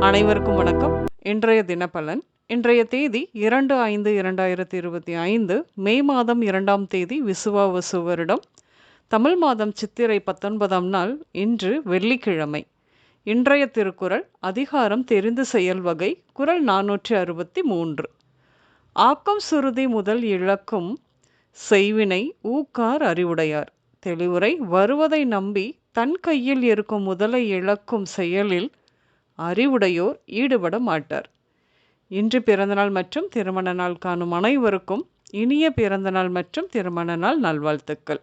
அனைவருக்கும் வணக்கம். இன்றைய தினப்பலன் இன்றைய தேதி இரண்டு ஐந்து இரண்டாயிரத்தி இருபத்தி ஐந்து மே மாதம் இரண்டாம் தேதி விசுவாவசு வருடம். தமிழ் மாதம் சித்திரை பத்தொன்பதாம் நாள் இன்று வெள்ளிக்கிழமை. இன்றைய திருக்குறள் அதிகாரம் தெரிந்து செயல் வகை குரல் நானூற்றி அறுபத்தி மூன்று. ஆக்கம் சுருதி முதல் இழக்கும் செய்வினை ஊக்கார் அறிவுடையார். தெளிவுரை வருவதை நம்பி தன் கையில் இருக்கும் முதலை இழக்கும் செயலில் அறிவுடையோர் ஈடுபட மாட்டார். இன்று பிறந்தநாள் மற்றும் திருமண நாள் காணும் அனைவருக்கும் இனிய பிறந்தநாள் மற்றும் திருமண நாள் நல்வாழ்த்துக்கள்.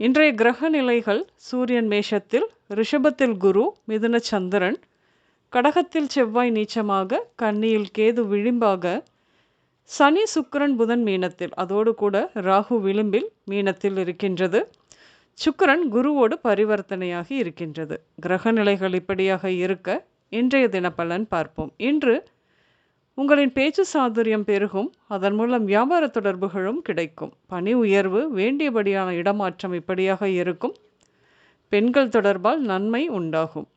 இன்றைய கிரக நிலைகள் சூரியன் மேஷத்தில் ரிஷபத்தில் குரு மிதுன சந்திரன் கடகத்தில் செவ்வாய் நீச்சமாக கன்னியில் கேது விளிம்பாக சனி சுக்கரன் புதன் மீனத்தில் அதோடு கூட ராகு விளிம்பில் மீனத்தில் இருக்கின்றது. சுக்கரன் குருவோடு பரிவர்த்தனையாகி இருக்கின்றது. கிரக நிலைகள் இப்படியாக இருக்க இன்றைய தினப்பலன் பார்ப்போம். இன்று உங்களின் பேச்சு சாதுரியம் பெருகும் அதன் மூலம் வியாபார தொடர்புகளும் கிடைக்கும். பணி உயர்வு வேண்டியபடியான இடமாற்றம் இப்படியாக இருக்கும். பெண்கள் தொடர்பால் நன்மை உண்டாகும்.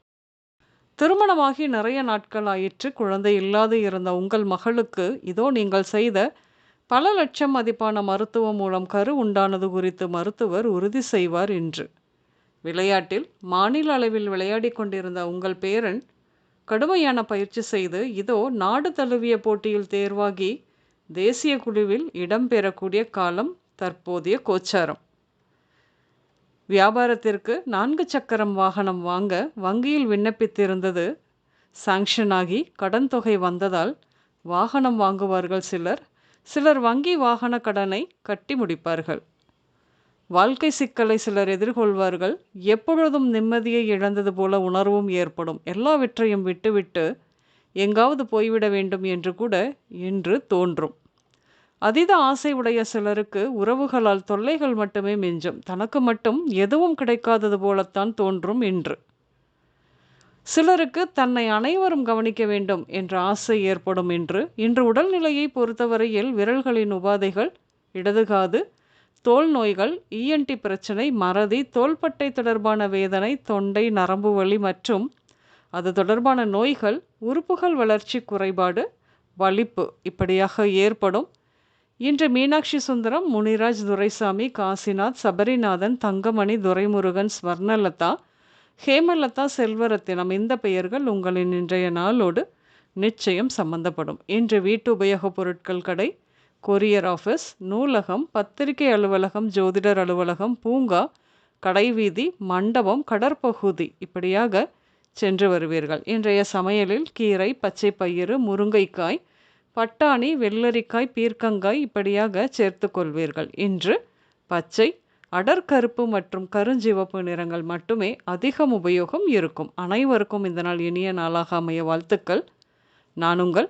திருமணமாகி நிறைய நாட்கள் ஆயிற்று குழந்தை இல்லாது இருந்த உங்கள் மகளுக்கு இதோ நீங்கள் செய்த பல லட்சம் மதிப்பான மருத்துவம் மூலம் கரு உண்டானது குறித்து மருத்துவர் உறுதி செய்வார் என்று விளையாட்டில் மாநில அளவில் விளையாடி கொண்டிருந்த உங்கள் பேரன் கடுமையான பயிற்சி செய்து இதோ நாடு தழுவிய போட்டியில் தேர்வாகி தேசிய குழுவில் இடம்பெறக்கூடிய காலம் தற்போதைய கோச்சாரம். வியாபாரத்திற்கு நான்கு சக்கரம் வாகனம் வாங்க வங்கியில் விண்ணப்பித்திருந்தது. சாங்ஷன் ஆகி கடன் தொகை வந்ததால் வாகனம் வாங்குவார்கள் சிலர். சிலர் வங்கி வாகன கடனை கட்டி முடிப்பார்கள். வாழ்க்கை சிக்கலை சிலர் எதிர்கொள்வார்கள். எப்பொழுதும் நிம்மதியை இழந்தது போல உணர்வும் ஏற்படும். எல்லாவற்றையும் விட்டுவிட்டு எங்காவது போய்விட வேண்டும் என்று கூட இன்று தோன்றும். அதீத ஆசை உடைய சிலருக்கு உறவுகளால் தொல்லைகள் மட்டுமே மிஞ்சும். தனக்கு மட்டும் எதுவும் கிடைக்காதது போலத்தான் தோன்றும் இன்று. சிலருக்கு தன்னை அனைவரும் கவனிக்க வேண்டும் என்ற ஆசை ஏற்படும் என்று இன்று உடல்நிலையை பொறுத்தவரையில் விரல்களின் உபாதைகள் இடதுகாது தோல் நோய்கள் இஎன்டி பிரச்சனை மறதி தோள்பட்டை தொடர்பான வேதனை தொண்டை நரம்பு வலி மற்றும் அது தொடர்பான நோய்கள் உறுப்புகள் வளர்ச்சி குறைபாடு வலிப்பு இப்படியாக ஏற்படும். இன்று மீனாட்சி சுந்தரம் முனிராஜ் துரைசாமி காசிநாத் சபரிநாதன் தங்கமணி துரைமுருகன் ஸ்வர்ணலதா ஹேமலதா செல்வரத்தினம் இந்த பெயர்கள் உங்களின் இன்றைய நாளோடு நிச்சயம் சம்பந்தப்படும். இன்று வீட்டு உபயோகப் பொருட்கள் கடை கொரியர் ஆஃபீஸ் நூலகம் பத்திரிகை அலுவலகம் ஜோதிடர் அலுவலகம் பூங்கா கடைவீதி மண்டபம் கடற்பகுதி. இப்படியாக சென்று வருவீர்கள். இன்றைய சமையலில் கீரை பச்சை பயிறு முருங்கைக்காய் பட்டாணி வெள்ளரிக்காய் பீர்க்கங்காய் இப்படியாக சேர்த்து கொள்வீர்கள். இன்று பச்சை அடர்கருப்பு மற்றும் கருஞ்சிவப்பு நிறங்கள் மட்டுமே அதிகம் உபயோகம் இருக்கும். அனைவருக்கும் இந்த நாள் இனிய நாளாக அமைய வாழ்த்துக்கள். நான் உங்கள்